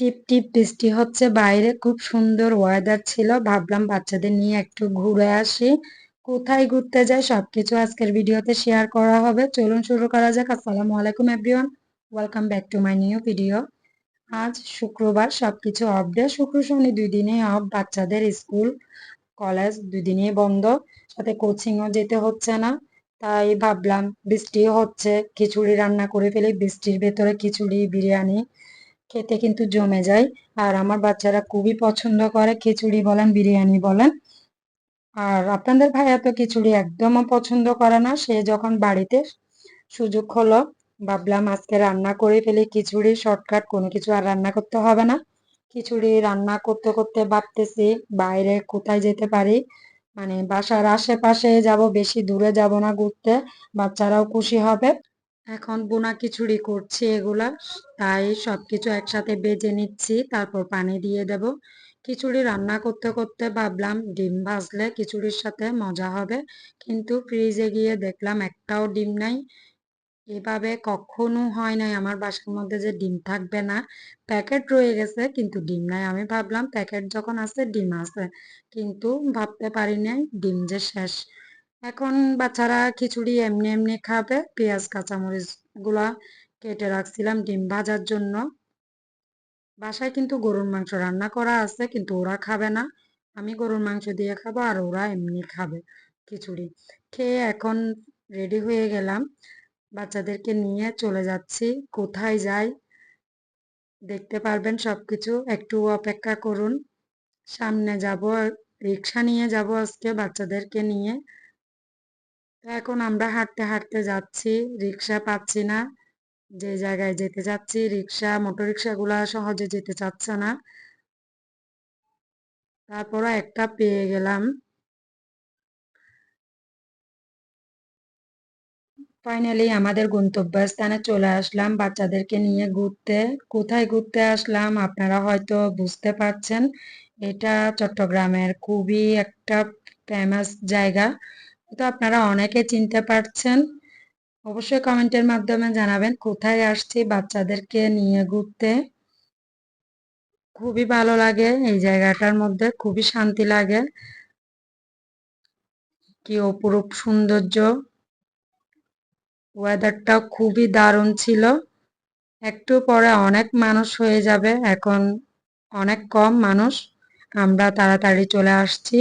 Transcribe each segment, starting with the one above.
টিপ টিপ বৃষ্টি হচ্ছে, বাইরে খুব সুন্দর ওয়েদার ছিল। ভাবলাম বাচ্চাদের নিয়ে একটু ঘুরে আসি। কোথায় ঘুরতে যাই সবকিছু আজকের ভিডিওতে শেয়ার করা হবে। চলুন শুরু করা যাক। আসসালামু আলাইকুম everyone welcome back to my new video আজ শুক্রবার, সবকিছু অফ ডে শুক্র, শনি দুই দিনে অফ বাচ্চাদের স্কুল কলেজ দুই দিনই বন্ধ। সাথে কোচিংও যেতে হচ্ছে না। তাই ভাবলাম বৃষ্টি হচ্ছে। খিচুড়ি রান্না করে ফেলি। বৃষ্টির ভেতরে খিচুড়ি, বিরিয়ানি খেতে কিন্তু জমে যায়। আর আমার বাচ্চারা খুবই পছন্দ করে খিচুড়ি বলেন, বিরিয়ানি বলেন। আর আপনাদের ভাইয়া তো খিচুড়ি একদমও পছন্দ করে না। সে যখন বাড়িতে সুযোগ হলো, ভাবলাম আজকে রান্না করে ফেলি। খিচুড়ি শর্টকাট কোনো কিছু আর রান্না করতে হবে না। খিচুড়ি রান্না করতে করতে ভাবতেছি বাইরে কোথায় যেতে পারি? মানে বাসার আশেপাশে যাব, বেশি দূরে যাব না ঘুরতে। বাচ্চারাও খুশি হবে। এখন বোনা খিচুড়ি করছি এগুলা, তাই সবকিছু একসাথে বেজে নিচ্ছি, তারপর পানি দিয়ে দেব। খিচুড়ি রান্না করতে করতে ভাবলাম ডিম ভাজলে খিচুড়ির সাথে মজা হবে, কিন্তু ফ্রিজে গিয়ে দেখলাম একটাও ডিম নাই। এভাবে কখনো হয় নাই, আমার বাসার মধ্যে যে ডিম থাকবে না, প্যাকেট রয়ে গেছে, কিন্তু ডিম নাই। আমি ভাবলাম প্যাকেট যখন আছে, ডিম আছে, কিন্তু ভাবতে পারি নাই ডিম যে শেষ। এখন বাচ্চারা খিচুড়ি এমনি এমনি খাবে, পেঁয়াজ, কাঁচামরিচগুলা কেটে রাখছিলাম ডিম ভাজার জন্য। বাসায় কিন্তু গরুর মাংস রান্না করা আছে, কিন্তু ওরা খাবে না। আমি গরুর মাংস দিয়ে খাব আর ওরা এমনি খাবে খিচুড়ি। খেয়ে এখন রেডি হয়ে গেলাম। বাচ্চাদেরকে নিয়ে চলে যাচ্ছি। কোথায় যাই? দেখতে পারবেন সবকিছু। একটু অপেক্ষা করুন। সামনে যাব, রিক্সা নিয়ে যাব আজকে বাচ্চাদেরকে নিয়ে। এখন আমরা হাঁটতে হাঁটতে যাচ্ছি, রিক্সা পাচ্ছি না। যে জায়গায় যেতে যাচ্ছি রিক্সা মোটর রিক্সাগুলা সহজে যেতে চাচ্ছে না। তারপরও একটা পেয়ে গেলাম। ফাইনালি আমাদের গন্তব্যস্থানে চলে আসলাম, বাচ্চাদেরকে নিয়ে ঘুরতে। কোথায় ঘুরতে আসলাম আপনারা হয়তো বুঝতে পারছেন। এটা চট্টগ্রামের খুবই একটা ফেমাস জায়গা। তো আপনারা অনেকে চিনতে পারছেন, অবশ্যই কমেন্টের মাধ্যমে জানাবেন কোথায় আসছি বাচ্চাদেরকে নিয়ে ঘুরতে। খুবই ভালো লাগে এই জায়গাটার মধ্যে, খুবই শান্তি লাগে। কি অপরূপ সৌন্দর্য। ওয়েদারটাও খুবই দারুণ ছিল। একটু পরে অনেক মানুষ হয়ে যাবে, এখন অনেক কম মানুষ। আমরা তাড়াতাড়ি চলে আসছি।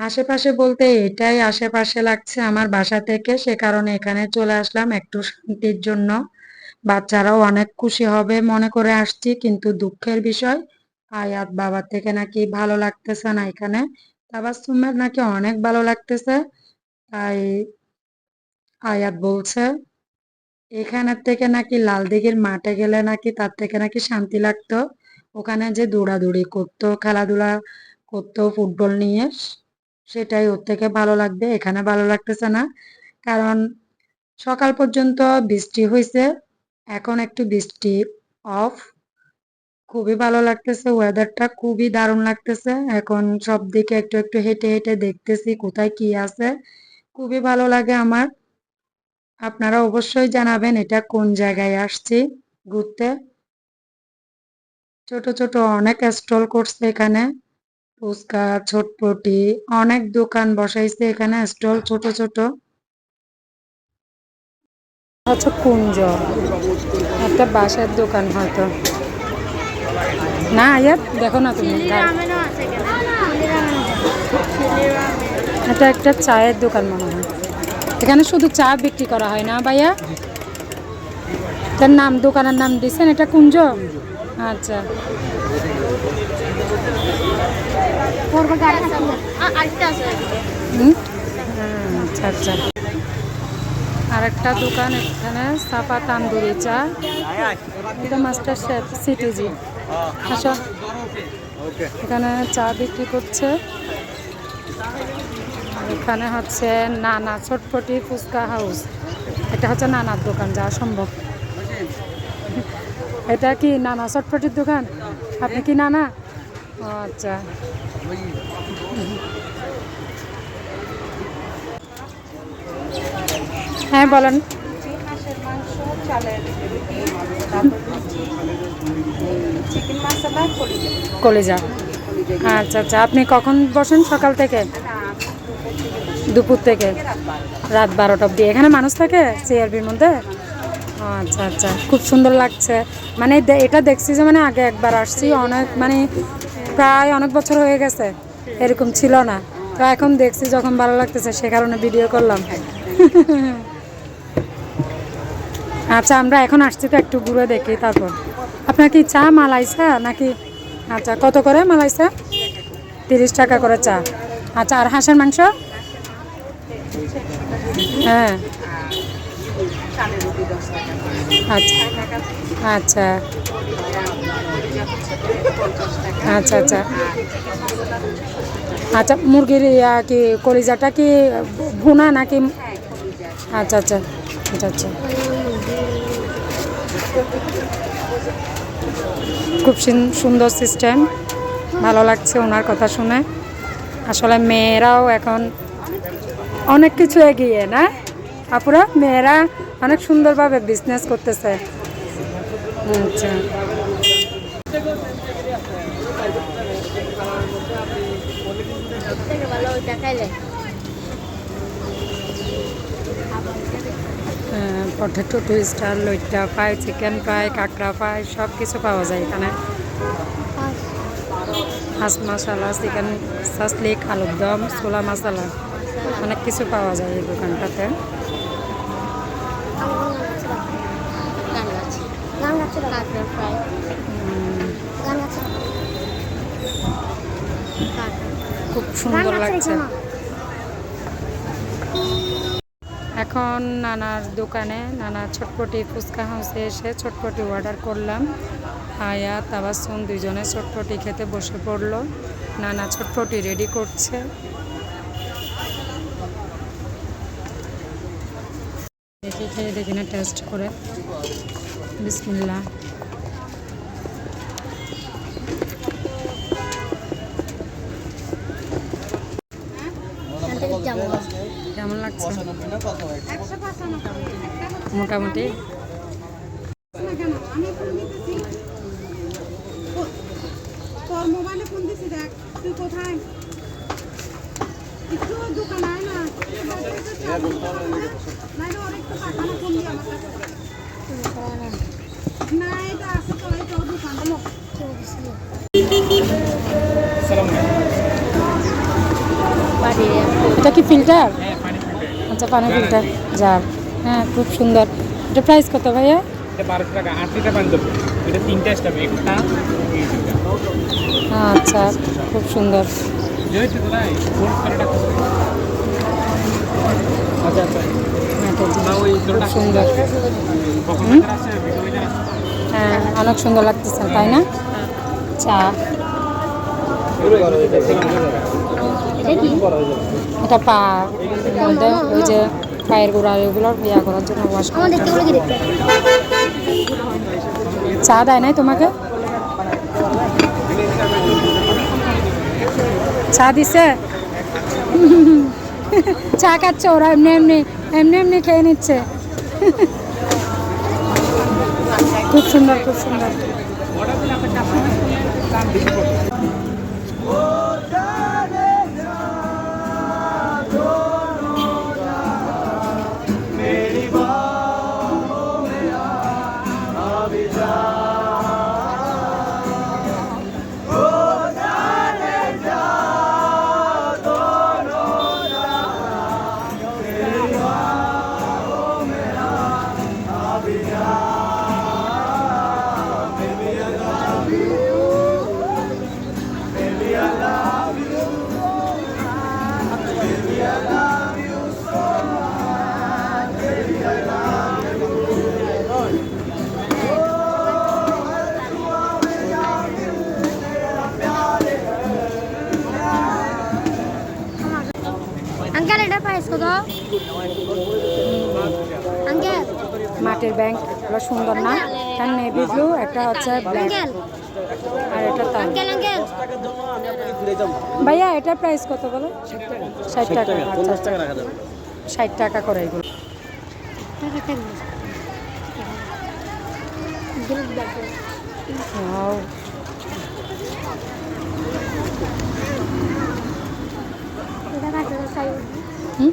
আশেপাশে বলতে এটাই আশেপাশে লাগছে আমার বাসা থেকে। সে কারণে এখানে চলে আসলাম একটু শান্তির জন্য। বাচ্চারাও অনেক খুশি হবে মনে করে আসছি, কিন্তু দুঃখের বিষয়। আয়াত বাবার থেকে নাকি ভালো লাগতেছে না এখানে। তাবাসুমের নাকি অনেক ভালো লাগতেছে। তাই আয়াত বলছে, এখানের থেকে নাকি লাল দিঘির মাঠে গেলে নাকি তার থেকে নাকি শান্তি লাগতো। ওখানে যে দৌড়াদৌড়ি করতো, খেলাধুলা করতো, ফুটবল নিয়ে। সেটাই ওর থেকে ভালো লাগবে, এখানে ভালো লাগতেছে না। কারণ সকাল পর্যন্ত বৃষ্টি হয়েছে এখন একটু বৃষ্টি অফ খুবই ভালো লাগতেছে ওয়েদারটা খুবই দারুণ লাগতেছে। এখন সব দিকে একটু একটু হেঁটে হেঁটে দেখতেছি কোথায় কি আছে, খুবই ভালো লাগে আমার। আপনারা অবশ্যই জানাবেন এটা কোন জায়গায় আসছি ঘুরতে। ছোট ছোট অনেক স্টল করছে এখানে। ফুচকা ছটপটি অনেক দোকান বসাইছে এখানে স্টল ছোট ছোট। আচ্ছা কুঞ্জ একটা বাসার দোকান হয়তো। না আয়ার দেখো না তুমি এটা একটা চায়ের দোকান মনে হয়। এখানে শুধু চা বিক্রি করা হয় না ভাইয়া? তার নাম দোকানের নাম দিচ্ছেন এটা কুঞ্জ আচ্ছা হুম আচ্ছা আচ্ছা আর একটা দোকান এখানে সাপা তান্দুরি চা। এটা মাস্টার শেফ, সিটিজি। আসো। এখানে চা বিক্রি করছে। এখানে হচ্ছে নানা, ছটপটি ফুচকা হাউস। এটা হচ্ছে নানার দোকান যাওয়া সম্ভব। এটা কি নানা চটপটির দোকান? আপনি কি নানা? আচ্ছা। হ্যাঁ বলেন। কলেজা। আচ্ছা আচ্ছা আপনি কখন বসেন সকাল থেকে? দুপুর থেকে রাত বারোটা। অব্দি এখানে মানুষ থাকে সিআরবির মধ্যে? আচ্ছা আচ্ছা খুব সুন্দর লাগছে। মানে এটা দেখছি যে মানে আগে একবার আসছি অনেক মানে প্রায় অনেক বছর হয়ে গেছে, এরকম ছিল না। তো এখন দেখছি যখন ভালো লাগতেছে, সে কারণে ভিডিও করলাম। আচ্ছা আমরা এখন আসছি তো একটু ঘুরে দেখি তারপর। আপনার কি চা, মালাই চা নাকি? আচ্ছা কত করে মালাই চা? তিরিশ টাকা করে চা। আচ্ছা আর হাঁসের মাংস? হ্যাঁ। আচ্ছা আচ্ছা। আচ্ছা আচ্ছা। আচ্ছা মুরগির কি কলিজাটা কি ভুনা নাকি? আচ্ছা আচ্ছা আচ্ছা আচ্ছা। খুব সুন- সুন্দর সিস্টেম ভালো লাগছে ওনার কথা শুনে। আসলে মেয়েরাও এখন অনেক কিছু এগিয়ে, না? আপুরা, মেয়েরা অনেক সুন্দরভাবে বিজনেস করতেছে। আচ্ছা। পটেটো টুইস্টার লইট্টা পাই চিকেন পাই কাঁকড়া পাই সব কিছু পাওয়া যায় এখানে। হাঁস মশলা চিকেন সাসলিক আলুর দম ছোলা মশলা অনেক কিছু পাওয়া যায় এই দোকানটাতে। খুব সুন্দর লাগছে। এখন নানার দোকানে নানা চটপটি ফুচকা হাউসে এসে চটপটি অর্ডার করলাম। আয়া তাবাসুম দুইজনে চটপটি খেতে বসে পড়ল। নানা চটপটি রেডি করছে। দেখি খেয়ে দেখি না টেস্ট করে। বিসমিল্লা না এটা আছে তো এই তোর দোকান এটা কি ফিল্টার? আচ্ছা পানি ফিল্টার যার হ্যাঁ খুব সুন্দর। এটা প্রাইস কত ভাইয়া? এটা বারোশো টাকা আট লিটার এটা তিনটা স্টাফ একটা আচ্ছা খুব সুন্দর। করাটা আচ্ছা আচ্ছা। সুন্দর। আছে হ্যাঁ অনেক সুন্দর লাগতেছে তাই না? চা। এটা পা ওই যে পায়ের গোড়া এগুলো ইয়া করার জন্য ওয়াশ চা দেয় নাই তোমাকে? চা দিছে? চা খাচ্ছে ওরা এমনি এমনি এমনি এমনি খেয়ে নিচ্ছে। খুব সুন্দর খুব সুন্দর। মাটির ব্যাংক এগুলো সুন্দর না? একটা নেভি ব্লু একটা হচ্ছে ব্ল্যাক। আর এটা তার। ভাইয়া এটার প্রাইস কত বলো? ষাট টাকা। আচ্ছা আচ্ছা। ষাট টাকা করে এগুলো। হুম?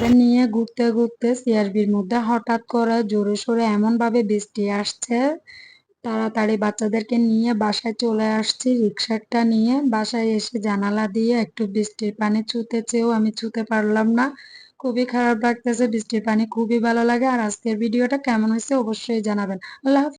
বাচ্চাদের নিয়ে ঘুরতে ঘুরতে সিআরবির মধ্যে হঠাৎ করে জোরে সোরে এমন ভাবে বৃষ্টি আসছে, তাড়াতাড়ি বাচ্চাদেরকে নিয়ে বাসায় চলে আসছি। রিক্সাটা নিয়ে বাসায় এসে জানালা দিয়ে একটু বৃষ্টির পানি ছুতে চেয়েও আমি ছুতে পারলাম না। খুবই খারাপ লাগতেছে, বৃষ্টির পানি খুবই ভালো লাগে। আর আজকের ভিডিওটা কেমন হয়েছে অবশ্যই জানাবেন। আল্লাহ।